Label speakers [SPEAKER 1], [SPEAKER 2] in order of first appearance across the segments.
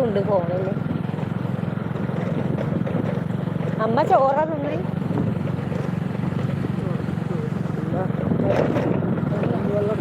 [SPEAKER 1] നെറ്റും ഉണ്ട് ഫോണിൽ അമ്മ ചോറ തിന്നേ
[SPEAKER 2] വെള്ളം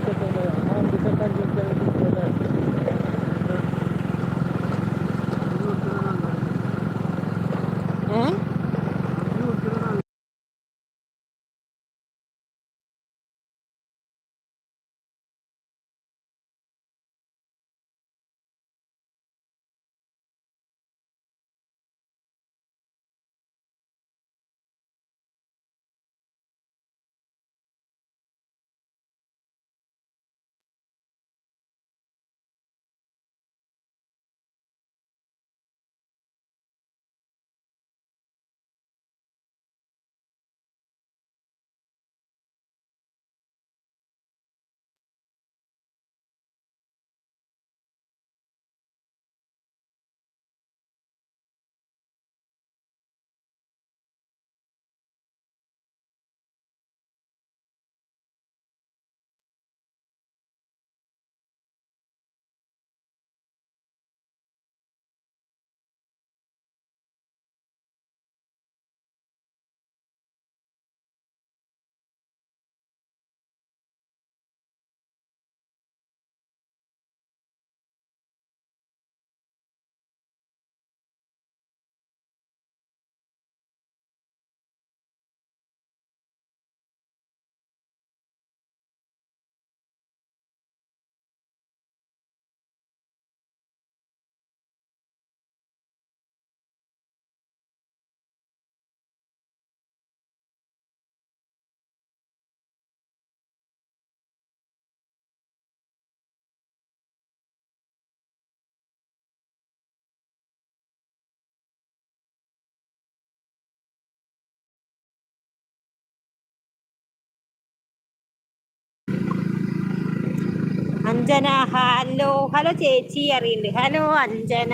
[SPEAKER 1] അഞ്ജന ഹലോ ഹലോ ചേച്ചി അറിയുന്നുണ്ട് ഹലോ അഞ്ജന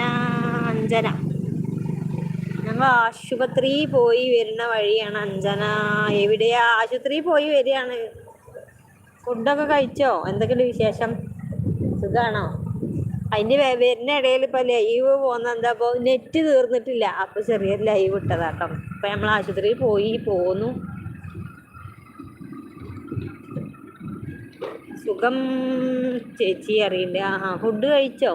[SPEAKER 1] അഞ്ജന. ഞങ്ങൾ ആശുപത്രി പോയി വരുന്ന വഴിയാണ് അഞ്ജന. എവിടെയാ? ആശുപത്രി പോയി വരികയാണ്. ഫുഡൊക്കെ കഴിച്ചോ? എന്തൊക്കെയുണ്ട് വിശേഷം? സുഖാണോ? അതിന്റെ വെ- വരുന്ന ഇടയിൽ ഇപ്പൊ ലൈവ് പോകുന്ന എന്താ ഇപ്പൊ നെറ്റ് തീർന്നിട്ടില്ല. അപ്പോൾ ചെറിയൊരു ലൈവ് ഇട്ടതാട്ടോ. അപ്പൊ നമ്മൾ ആശുപത്രിയിൽ പോയി പോന്നു സുഖം ചേച്ചി അറിയില്ല ആ ഫുഡ് കഴിച്ചോ?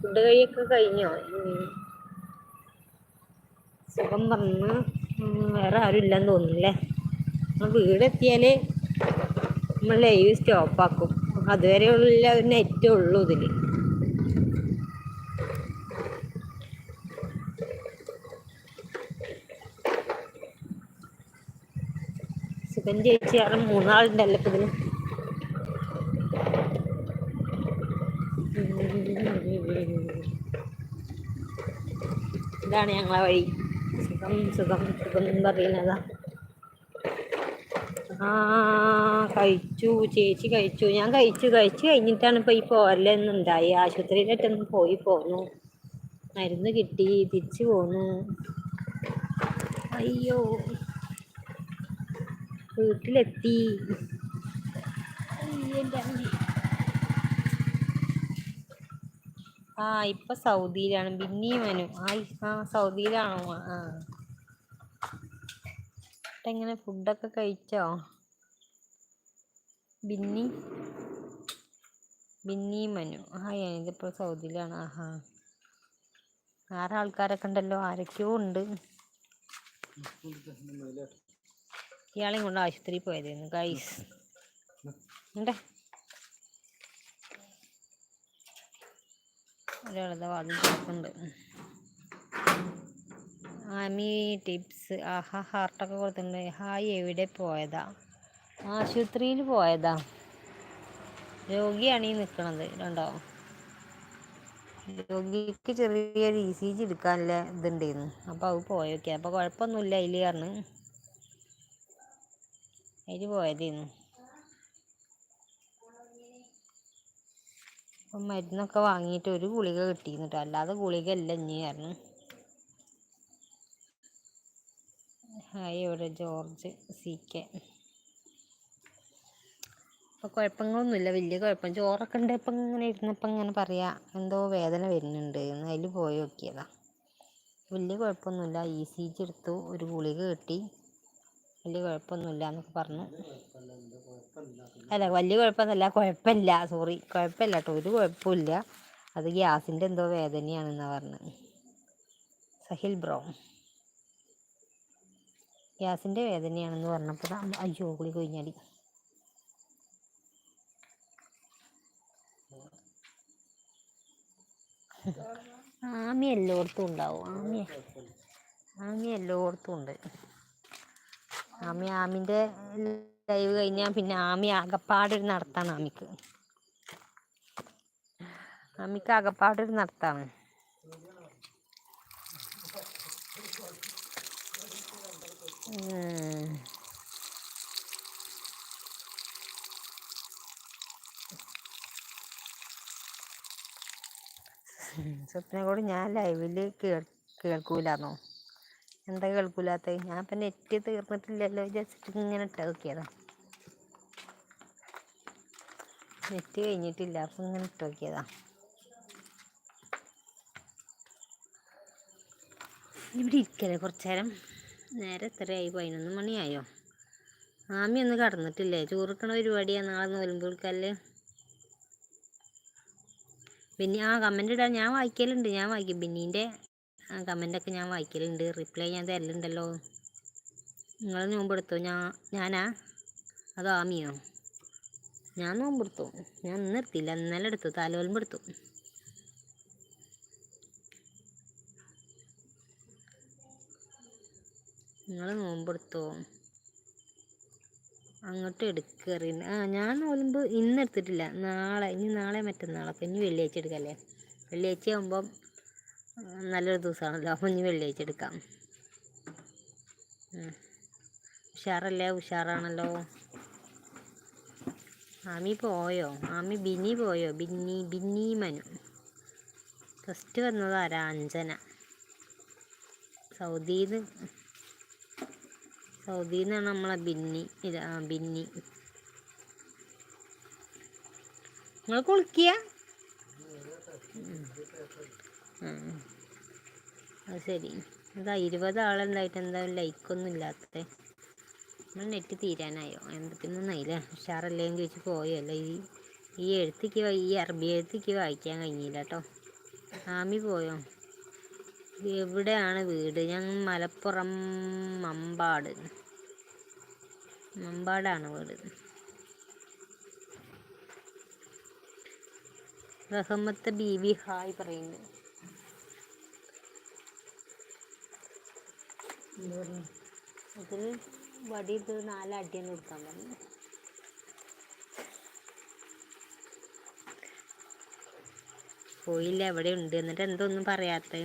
[SPEAKER 1] ഫുഡ് കഴിയൊക്കെ കഴിഞ്ഞോ. സുഖം വന്ന് വേറെ ആരും ഇല്ലെന്ന് തോന്നുന്നില്ലേ? നമ്മൾ വീടെത്തിയാൽ നമ്മൾ ലൈവ് സ്റ്റോപ്പാക്കും അതുവരെയുള്ള നെറ്റ് ഉള്ളൂ ഇതിൽ. സുഖം ചേച്ചി കാരണം മൂന്നാളുണ്ടല്ലോ ഇപ്പൊ ഇതാണ് ഞങ്ങളെ വഴി. സുഖം സുഖം സുഖം എന്ന് പറയുന്നതാ. ആ കഴിച്ചു ചേച്ചി കഴിച്ചു. ഞാൻ കഴിച്ചു കഴിച്ചു കഴിഞ്ഞിട്ടാണ് ഇപ്പൊ ഈ പോരലെന്നുണ്ടായി ആശുപത്രിയിലായിട്ടൊന്ന് പോയി പോന്നു. മരുന്ന് കിട്ടി തിരിച്ചു പോന്നു. അയ്യോ. വീട്ടിലെത്തി. ആ ഇപ്പൊ സൗദിയിലാണ്. ബിന്നി മനു ആ ആ സൗദിയിലാണോ? ആ. എങ്ങനെ ഫുഡൊക്കെ കഴിച്ചോ? ബിന്നി? ബിന്നി മനു. ആ ഇതിപ്പോ സൗദിയിലാണ്. ആഹാ. ആറ് ആൾക്കാരൊക്കെ ഉണ്ടല്ലോ. ആരൊക്കെയോ ഉണ്ട്. ഇയാളെയും കൊണ്ട് ആശുപത്രിയിൽ പോയതായിരുന്നു. ഗൈസ് ഉണ്ടേ ആമി ടിപ്സ് ആഹാ ഹാർട്ടൊക്കെ കൊടുത്തിട്ടുണ്ട്. ഹായ് എവിടെ പോയതാ? ആശുപത്രിയിൽ പോയതാ. രോഗിയാണ് ഈ നിൽക്കണത് രണ്ടോ രോഗിക്ക് ചെറിയൊരു ഇ സി ജി എടുക്കാനുള്ള ഇതുണ്ടായിരുന്നു അപ്പോൾ അത് പോയൊക്കെ. അപ്പോൾ കുഴപ്പമൊന്നുമില്ല അതിൽ അതിൽ പോയതേന്നു അപ്പം മരുന്നൊക്കെ വാങ്ങിയിട്ട് ഒരു ഗുളിക കിട്ടിയിരുന്നു കേട്ടോ അല്ലാതെ ഗുളിക അല്ല ഇനി കാരണം ഹായ് ഇവിടെ ജോർജ് സി കെ. അപ്പോൾ കുഴപ്പങ്ങളൊന്നുമില്ല. വലിയ കുഴപ്പം. ചോറൊക്കെ ഉണ്ട്. ഇപ്പം ഇങ്ങനെ ഇരുന്നപ്പം ഇങ്ങനെ പറയാ എന്തോ വേദന വരുന്നുണ്ട് അതിൽ പോയി നോക്കിയതാ. വലിയ കുഴപ്പമൊന്നുമില്ല. ഇ സി ജി എടുത്തു. ഒരു ഗുളിക കിട്ടി. വലിയ കുഴപ്പമൊന്നുമില്ല എന്നൊക്കെ പറഞ്ഞു. അല്ല വലിയ കുഴപ്പമൊന്നുമല്ല കുഴപ്പമില്ല സോറി കുഴപ്പമില്ല കേട്ടോ ഒരു കുഴപ്പമില്ല. അത് ഗ്യാസിന്റെ എന്തോ വേദനയാണെന്നാണ് പറഞ്ഞത്. സഹിൽ ബ്രോ. ഗ്യാസിന്റെ വേദനയാണെന്ന് പറഞ്ഞപ്പോൾ അയ്യോ കുളി കഴിഞ്ഞാടി. ആമി എല്ലായിടത്തും ഉണ്ടാവും. ആമി ആമി എല്ലായിടത്തും ഉണ്ട്. ആമി ആമിന്റെ ലൈവ് കഴിഞ്ഞാൽ പിന്നെ ആമി ആകപ്പാടൊരു നടത്താണ് ആമിക്ക്. ആമിക്ക് ആകപ്പാടൊരു നടത്താണ്. സ്വപ്നയോട് ഞാൻ ലൈവിൽ കേൾ കേൾക്കൂലെന്നോ? എന്താ കേൾക്കൂലാത്ത? ഞാൻ ഇപ്പം നെറ്റ് തീർന്നിട്ടില്ലല്ലോ വിചാരിച്ചിട്ട് ഇങ്ങനെ ഇട്ട നോക്കിയതാ. നെറ്റ് കഴിഞ്ഞിട്ടില്ല അപ്പം ഇങ്ങനെ ഇട്ട് നോക്കിയതാ. ഇവിടെ ഇരിക്കല്ലേ കുറച്ച് നേരം നേരെ എത്രയായി? പതിനൊന്ന് മണിയായോ? ആമി ഒന്നും കടന്നിട്ടില്ലേ? ചോറിക്കണ പരിപാടിയാണ് നാളെ നോലുമ്പോൾക്കല്ലേ പിന്നെ ആ കമന്റ് ഇടാൻ ഞാൻ വായിക്കലുണ്ട്. ഞാൻ വായിക്കും. ബിന്നീന്റെ കമന്റൊക്കെ ഞാൻ വായിക്കലുണ്ട്. റിപ്ലൈ ഞാൻ തരലുണ്ടല്ലോ. നിങ്ങൾ നോമ്പെടുത്തോ? ഞാൻ ഞാനാ? അതോ ആമിയോ? ഞാൻ നോമ്പെടുത്തു. ഞാൻ ഇന്ന് എടുത്തില്ല. ഇന്നലെ എടുത്തു. താലോൽമ്പ് എടുത്തു. നിങ്ങൾ നോമ്പെടുത്തോ? അങ്ങോട്ട് എടുക്കറി ആ ഞാൻ നോലുമ്പ് ഇന്ന് എടുത്തിട്ടില്ല. നാളെ. ഇനി നാളെ മറ്റന്നാളൊക്കെ ഇനി വെള്ളിയാഴ്ച എടുക്കല്ലേ? വെള്ളിയാഴ്ച ആകുമ്പം ആ, നല്ലൊരു ദിവസമാണല്ലോ. അപ്പം ഇനി വെള്ളിയാഴ്ച എടുക്കാം. ഉഷാറല്ലേ? ഉഷാറാണല്ലോ. ആമി പോയോ? ആമി ബിനി പോയോ? ബിന്നി ബിന്നി മനു. ഫസ്റ്റ് വന്നത് ആരാ? അഞ്ജന. സൗദിയിൽ നമ്മളെ ബിന്നി ഇത് ആ ബിന്നി നിങ്ങൾ കുളിക്കുക അത് ശരി. എന്താ ഇരുപത് ആളുണ്ടായിട്ട് എന്താ ലൈക്കൊന്നും ഇല്ലാത്തത്. നമ്മൾ നെറ്റ് തീരാനായോ? എൺപത്തിമൂന്നായില്ലേ ഉഷാറല്ലേ എന്ന് ചോദിച്ച് പോയോ അല്ല ഈ ഈ എഴുത്തിക്ക് ഈ അറബി എഴുത്തിക്ക് വായിക്കാൻ കഴിഞ്ഞില്ല കേട്ടോ ആമി പോയോ? എവിടെയാണ് വീട്? ഞങ്ങൾ മലപ്പുറം മമ്പാട്. മമ്പാടാണ് വീട്. റഹമത്ത് ബി ഹായ് പറയുന്നു ഇതിൽ വടി ഇത് കൊടുക്കാൻ പറഞ്ഞു. പോയില്ല എവിടെ ഉണ്ട്. എന്നിട്ട് എന്തൊന്നും പറയാത്ത.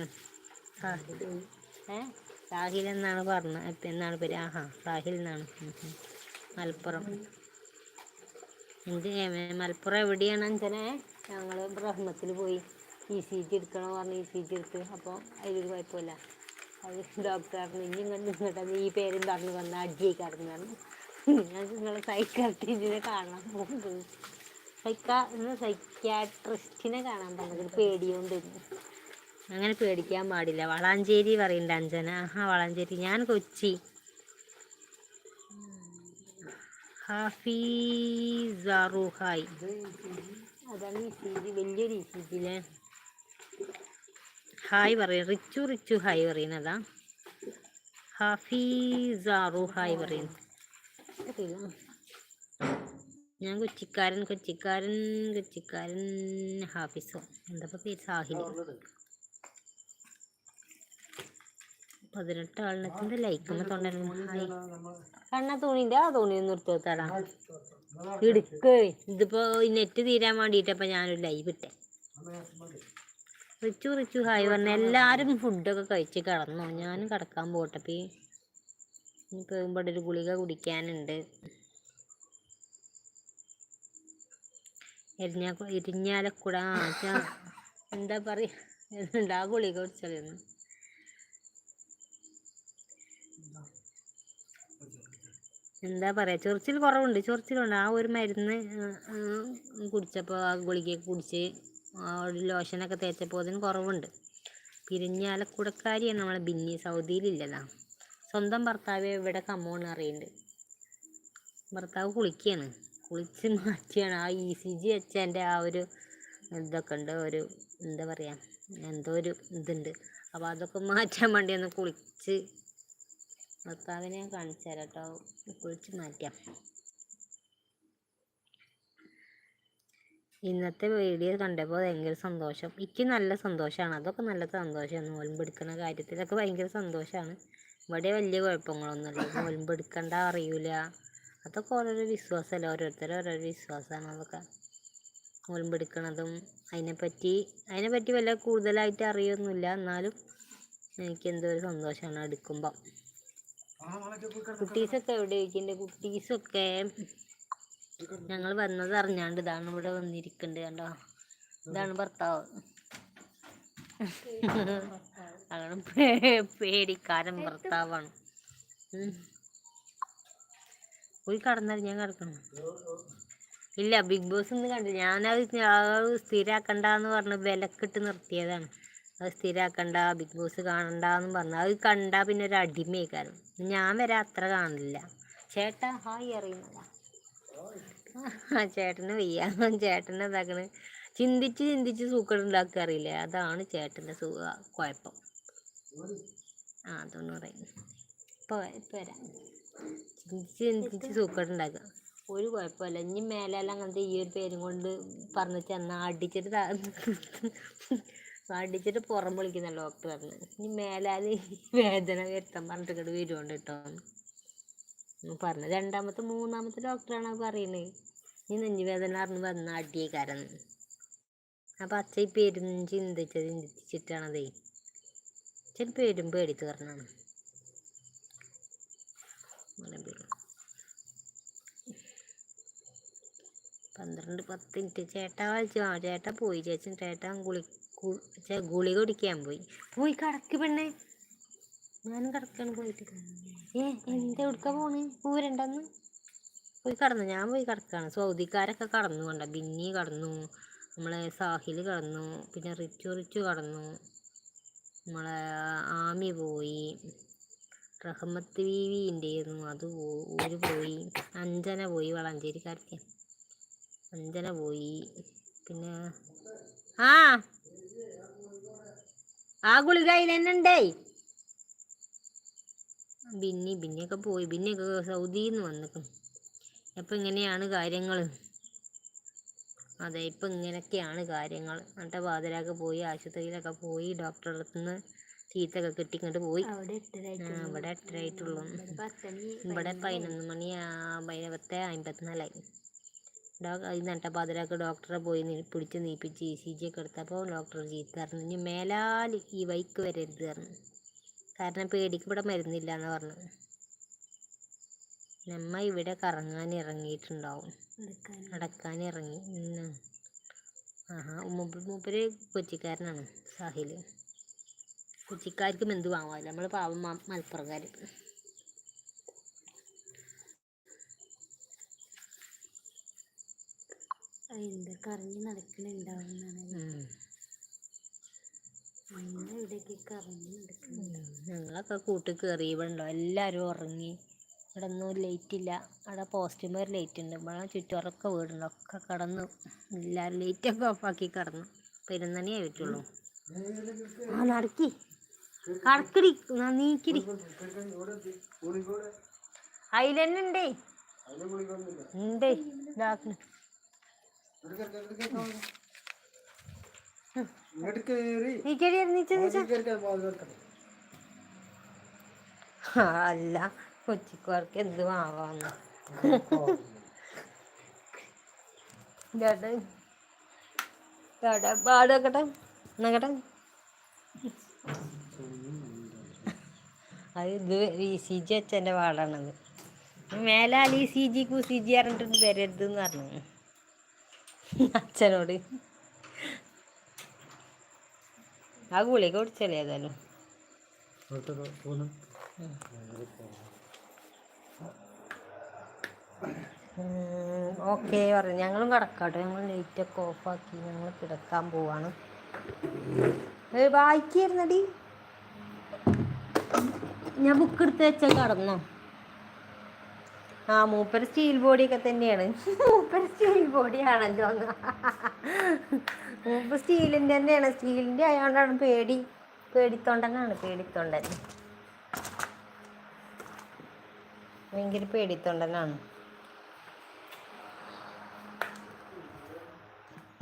[SPEAKER 1] ഏ? സാഹിൽ എന്നാണ് പറഞ്ഞത് എന്നാണ് പേര്? ആഹാ സാഹിൽ എന്നാണ്. മലപ്പുറം. എന്ത് മലപ്പുറം എവിടെയാണ്? അഞ്ചനെ ഞങ്ങൾ ബ്രഹ്മത്തിൽ പോയി. ഇ സി ജി എടുക്കണം പറഞ്ഞ് ഇ സി ജി എടുത്ത്. അപ്പോൾ അതിലൊരു കുഴപ്പമില്ല. അത് ഡോക്ടർ പറഞ്ഞു ഇനി ഇങ്ങോട്ട് നിന്നിട്ട് ഈ പേരും പറഞ്ഞു വന്ന പറഞ്ഞു. ഞാൻ നിങ്ങളെ സൈക്കാട്രിസ്റ്റിനെ കാണാൻ പോകുന്നത്. സൈക്കാ സൈക്യാട്രിസ്റ്റിനെ കാണാൻ പോകുന്നത്. പേടിയോണ്ടിരുന്നു അങ്ങനെ പേടിക്കാൻ പാടില്ല. വളാഞ്ചേരി പറയണ്ട അഞ്ജന. ആ വളാഞ്ചേരി. ഞാൻ കൊച്ചി. ഹാഫീസാറു ഹായ് അതാണ് ഈ സി ജി വലിയൊരു ഇ സി ജിയിലെ ഹായ് പറയും. റിച്ചു റിച്ചു ഹായ് പറയുന്നതാ ഹാഫീസാറു ഹായ് പറയുന്നു. ഞാൻ കൊച്ചിക്കാരൻ കൊച്ചിക്കാരൻ കൊച്ചിക്കാരൻ ഹാഫിസോ. എന്താ പേര്? സാഹിൽ പതിനെട്ട് ആളിനത്തിന്റെ ലൈക്കുമ്പോ തൊണ്ടല്ലോ ഹായ്. കണ്ണ തോണിന്റെ ആ തോണി എടുത്ത് ഇടുക്ക് ഇതിപ്പോ നെറ്റ് തീരാൻ വേണ്ടിട്ടപ്പോ ഞാനൊരു ലൈവ് ഇട്ടെ. റിച്ചു റിച്ചു ഹായ് പറഞ്ഞു. എല്ലാരും ഫുഡൊക്കെ കഴിച്ച് കിടന്നു. ഞാനും കിടക്കാൻ പോട്ടപ്പി ഇപ്പൊ ഈ ഇവിടെ ഒരു ഗുളിക കുടിക്കാനുണ്ട്. എരിഞ്ഞാ ഇരിഞ്ഞാലക്കുട എന്താ പറയാ? എന്താ ഗുളിക കുടിച്ചാലും എന്താ പറയാ? ചൊറിച്ചിൽ കുറവുണ്ട്. ചൊറിച്ചിലുണ്ട്. ആ ഒരു മരുന്ന് കുടിച്ചപ്പോൾ ആ ഗുളിക കുടിച്ച് ആ ഒരു ലോഷനൊക്കെ തേച്ചപ്പോൾ അതിന് കുറവുണ്ട്. പിരിഞ്ഞാലക്കുടക്കാരിയാണ് നമ്മളെ ബിന്നി. സൗദിയിലില്ലതാ. സ്വന്തം ഭർത്താവ് ഇവിടെ കമ്മോന്ന് അറിയുന്നുണ്ട് ഭർത്താവ് കുളിക്കുകയാണ് കുളിച്ച് മാറ്റിയാണ്. ആ ഇ സി ജി അച്ഛന്റെ ആ ഒരു ഇതൊക്കെ ഉണ്ട്. ഒരു എന്താ പറയുക എന്തോ ഒരു ഇതുണ്ട്. അപ്പോൾ അതൊക്കെ മാറ്റാൻ വേണ്ടി ഒന്ന് കുളിച്ച് ഭർത്താവിനെ കാണിച്ചു തരാം കേട്ടോ. കുളിച്ച് മാറ്റാം. ഇന്നത്തെ വീഡിയോ കണ്ടപ്പോൾ ഭയങ്കര സന്തോഷം. എനിക്ക് നല്ല സന്തോഷമാണ് അതൊക്കെ നല്ല സന്തോഷമാണ് നോൽമ്പെടുക്കുന്ന കാര്യത്തിലൊക്കെ ഭയങ്കര സന്തോഷമാണ് ഇവിടെ വലിയ കുഴപ്പങ്ങളൊന്നുമില്ല. നോൽമ്പെടുക്കണ്ട അറിയില്ല അതൊക്കെ ഓരോരോ വിശ്വാസമല്ല ഓരോരുത്തരും ഓരോരോ വിശ്വാസമാണ് അതൊക്കെ. നോൽമ്പെടുക്കണതും അതിനെപ്പറ്റി അതിനെപ്പറ്റി വല്ല കൂടുതലായിട്ട് അറിയൊന്നുമില്ല. എന്നാലും എനിക്ക് എന്തോ ഒരു സന്തോഷമാണ് എടുക്കുമ്പം. കുട്ടീസൊക്കെ എവിടെ? ഇരിക്കുന്നുണ്ട് കുട്ടീസൊക്കെ ഞങ്ങൾ വന്നത് അറിഞ്ഞാണ്ട് ഇതാണ് ഇവിടെ വന്നിരിക്കണ്ട് കണ്ടോ? ഇതാണ് ഭർത്താവ്. അതാണ് പേടിക്കാരൻ ഭർത്താവാണ്. പോയി കടന്നാൽ ഞാൻ കിടക്കണം ഇല്ല ബിഗ് ബോസ് ഒന്നും ഞാൻ അത് സ്ഥിരാക്കണ്ടെന്ന് പറഞ്ഞ് വിലക്കിട്ട് നിർത്തിയതാണ്. അത് സ്ഥിരാക്കണ്ട ബിഗ് ബോസ് കാണണ്ടെന്നും പറഞ്ഞു. അത് കണ്ടാ പിന്നെ ഒരു അടിമയേക്കാരും ഞാൻ വരെ അത്ര കാണില്ല ചേട്ടാ ഹായ് അറിയുന്നില്ല ആ ചേട്ടന് വയ്യ. ചേട്ടനെ ഇതാക്കണ് ചിന്തിച്ച് ചിന്തിച്ച് സൂക്കടുണ്ടാക്കുക അറിയില്ലേ? അതാണ് ചേട്ടന്റെ സു കുഴപ്പം. ആ അതൊന്ന് പറയുന്നു ഇപ്പോൾ ഇപ്പോൾ വരാം. ചിന്തിച്ച് ചിന്തിച്ച് സൂക്കടുണ്ടാക്കുക ഒരു കുഴപ്പമില്ല. ഇനി മേലെല്ലാം അങ്ങനത്തെ ഈ ഒരു പേരും കൊണ്ട് പറഞ്ഞു ചെന്നാൽ അടിച്ചിട്ട് അടിച്ചിട്ട് പുറം വിളിക്കുന്ന ഡോക്ടർ പറഞ്ഞു. ഇനി മേലാൽ വേദന വരുത്താൻ പറഞ്ഞിട്ട് ഇങ്ങോട്ട് വരുമുണ്ട് കേട്ടോ പറഞ്ഞു രണ്ടാമത്തെ മൂന്നാമത്തെ ഡോക്ടറാണ് പറയുന്നത് ഈ നെഞ്ചുവേദന അറിഞ്ഞ് വന്ന അടിയേക്കാരെന്ന് അപ്പം അച്ഛ ഈ പേരും ചിന്തിച്ച ചിന്തിച്ചിട്ടാണതേ അച്ഛൻ പേരും പേടിച്ച് തീർന്നാണ് പന്ത്രണ്ട് പത്ത് മിനിറ്റ്. ചേട്ടാ വിളിച്ചു ആ ചേട്ടാ പോയി. ചേച്ചൻ ചേട്ടൻ ഗുളി ഗുളിക കുടിക്കാൻ പോയി. പോയി കിടക്ക് പെണ്ണേ. ഞാനും കിടക്കാണ് പോയിട്ട്. ഏ എന്ത് എവിടുക്ക പോണ്? പൂരണ്ടെന്ന്? പോയി കടന്നു. ഞാൻ പോയി കിടക്കാണ്. സൗദിക്കാരൊക്കെ കടന്നു കണ്ട ബിന്നി കടന്നു. നമ്മളെ സാഹിൽ കടന്നു. പിന്നെ റിച്ചു റിച്ചു കടന്നു. നമ്മളെ ആമി പോയി. റഹ്മത്ത് ബീവി ഉണ്ടായിരുന്നു അത് ഓര് പോയി. അഞ്ജന പോയി വളാഞ്ചേരിക്കാരത്തെ അഞ്ജന പോയി. പിന്നെ ആ ആ ഗുളിക അതിൽ ബിന്നി ബിന്നിയൊക്കെ പോയി. ബിന്നിയൊക്കെ സൗദിയിൽ നിന്ന് വന്നിക്കും. അപ്പം ഇങ്ങനെയാണ് കാര്യങ്ങൾ അതെ ഇപ്പം ഇങ്ങനെയൊക്കെയാണ് കാര്യങ്ങൾ എന്നിട്ട് പാതിരാക്ക് പോയി ആശുപത്രിയിലൊക്കെ പോയി ഡോക്ടറുടെ അടുത്ത് നിന്ന് ചീത്തൊക്കെ കിട്ടിക്കൊണ്ട് പോയി ഇവിടെ എട്ടര
[SPEAKER 3] ആയിട്ടുള്ളൂ
[SPEAKER 1] ഇവിടെ പതിനൊന്ന്. മണി പത്ത് അമ്പത്തിനാലായി. ഡോക്ടർ പാതിരാക്ക് ഡോക്ടറെ പോയി പിടിച്ച് നീപ്പിച്ച് ഇ സി ജി ഒക്കെ എടുത്തപ്പോൾ ഡോക്ടർ ചീത്ത പറഞ്ഞു ഇനി മേലാൽ ഈ വൈക്ക് വരരുത് പറഞ്ഞു. കാരണം പേടിക്ക് ഇവിടെ മരുന്നില്ല എന്ന് പറഞ്ഞു നമ്മ ഇവിടെ കറങ്ങാൻ ഇറങ്ങിയിട്ടുണ്ടാവും നടക്കാൻ ഇറങ്ങി. ആഹാ മൂപ്പ മൂപ്പര് കൊച്ചിക്കാരനാണ് സാഹിൽ. കൊച്ചിക്കാർക്ക് എന്ത് വാങ്ങാമല്ലോ നമ്മൾ പാവം മലപ്പുറക്കാർ
[SPEAKER 3] കറങ്ങി നടക്കണുണ്ടാവുന്നാണ് നമ്മൾ ഇവിടേക്ക് കറങ്ങി നടക്കുന്നുണ്ട്
[SPEAKER 1] ഞങ്ങളൊക്കെ കൂട്ടി കയറി ഇവിടെ ഉണ്ടോ എല്ലാവരും ഉറങ്ങി. ഇവിടെ ഒന്നും ലൈറ്റ് ഇല്ല. അവിടെ പോസ്റ്റുമ്പോൾ ഒരു ലൈറ്റ് ഉണ്ട്. ഇവിടെ ചുറ്റുറൊക്കെ വീടുണ്ട്. ഒക്കെ കടന്നു എല്ലാവരും ലൈറ്റൊക്കെ ഓഫാക്കി കടന്നു. പെരുന്നണി ആയിട്ടുള്ളൂ. ആ നടക്കി. കടക്കടി നീക്കിടി. അതിലെന്നെ ഉണ്ടേ. ഉണ്ട് ഇതാക്കണ്
[SPEAKER 2] ഇങ്ങോട്ട് കേറി
[SPEAKER 1] അല്ല കൊച്ചിക്കാർക്ക് എന്ത് പാടൊക്കട്ടെ നോക്കട്ടെ അത് ഇത് ഇ സി ജി അച്ഛന്റെ പാടാണത് മേലാൽ ഈ സി ജി കു സി ജി പറഞ്ഞിട്ട് വരരുത് എന്ന് പറഞ്ഞു. അച്ഛനോട് ആ ഗുളിക ഏതായാലും? ഓക്കെ പറഞ്ഞു. ഞങ്ങളും കിടക്കാട്ടോ. ഞങ്ങൾ ലൈറ്റൊക്കെ ഓഫാക്കി ഞങ്ങൾ കിടക്കാൻ പോവാണ്. വായിക്കായിരുന്നടി? ഞാൻ ബുക്ക് എടുത്ത് വെച്ചാൽ കടന്നോ? ആ മൂപ്പർ സ്റ്റീൽ ബോഡിയൊക്കെ തന്നെയാണ്. മൂപ്പർ സ്റ്റീൽ ബോഡിയാണല്ലോ മൂപ്പർ സ്റ്റീലിന്റെ തന്നെയാണ്. സ്റ്റീലിന്റെ ആയതുകൊണ്ടാണ് പേടി. പേടിത്തൊണ്ടനാണ് പേടിത്തൊണ്ടൻ. ഭയങ്കര പേടിത്തൊണ്ടനാണ്.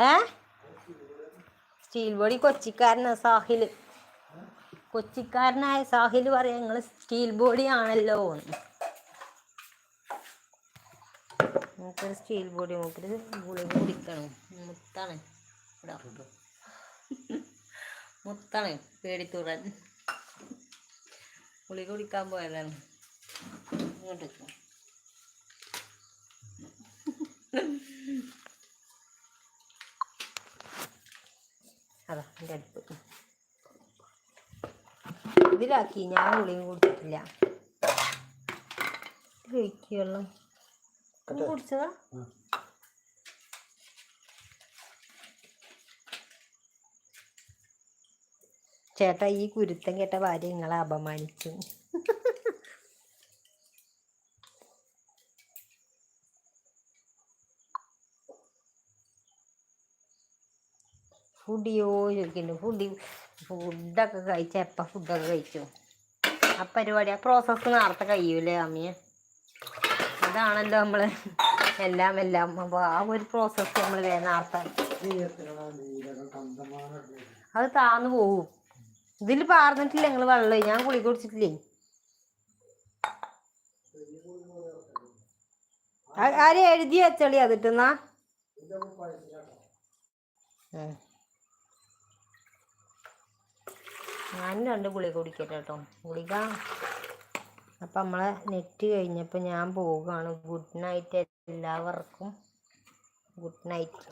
[SPEAKER 1] ഏ? സ്റ്റീൽ ബോഡി കൊച്ചിക്കാരനാണ് സാഹിൽ കൊച്ചിക്കാരനായ സാഹിൽ പറയാ നിങ്ങൾ സ്റ്റീൽ ബോഡി ആണല്ലോ എന്ന്. മൂപ്പര് സ്റ്റീൽ ബോഡി മൂപ്പര് ഗുളിക കുടിക്കണം. മുത്താണ് ഇതാ. മുത്താണ് പേടിത്തുടൻ ഗുളിക കുടിക്കാൻ പോയതാണ്. ഇങ്ങോട്ട്. അതാ എന്റെ അടുപ്പ് ഇതിലാക്കി ഞാൻ ഗുളിക കുടിച്ചിട്ടില്ല. നീ കുടിച്ചതാ? ചേട്ടാ ഈ കുരുത്തം കേട്ട ഭാര്യ നിങ്ങളെ അപമാനിച്ചു ഫുഡിയോ ചോദിക്കുന്നു. ഫുഡി ഫുഡൊക്കെ കഴിച്ച? എപ്പം ഫുഡൊക്കെ കഴിച്ചു? ആ പരിപാടി ആ പ്രോസസ്സ് നേരത്തെ കഴിയൂലേ അമ്മിയെ അതാണല്ലോ നമ്മൾ എല്ലാം എല്ലാം. അപ്പോൾ ആ ഒരു പ്രോസസ്സ് നമ്മൾ വേഗം നേരത്തെ അത് താന്നു പോവും. ഇതിൽ പാർന്നിട്ടില്ല ഞങ്ങൾ വെള്ളം. ഞാൻ കുളി കുടിച്ചിട്ടില്ലേ? ആരും എഴുതി വെച്ചോളി അതിട്ടെന്നാ ഞാൻ രണ്ട് ഗുളിക കുടിക്കട്ടെ കേട്ടോ. ഗുളിക അപ്പം നമ്മളെ നെറ്റ് കഴിഞ്ഞപ്പോൾ ഞാൻ പോവുകയാണ്. ഗുഡ് നൈറ്റ് എല്ലാവർക്കും. ഗുഡ് നൈറ്റ്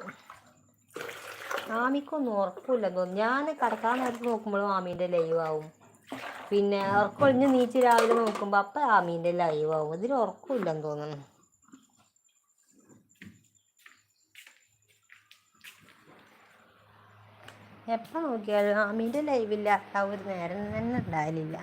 [SPEAKER 1] ആമിക്കൊന്നും ഉറപ്പില്ല തോന്നുന്നു. ഞാൻ കിടക്കാൻ നേരത്ത് നോക്കുമ്പോഴും ആമീന്റെ ലൈവ് ആവും. പിന്നെ ഉറക്കൊഴിഞ്ഞ് നീച്ച് രാവിലെ നോക്കുമ്പോൾ അപ്പം ആമീന്റെ ലൈവ് ആവും. ഇതിൽ ഉറക്കമില്ലെന്ന് തോന്നുന്നു. എപ്പോൾ നോക്കിയാലും ആമീന്റെ ലൈവില്ലാത്ത ആ ഒരു നേരം തന്നെ ഉണ്ടാകലില്ല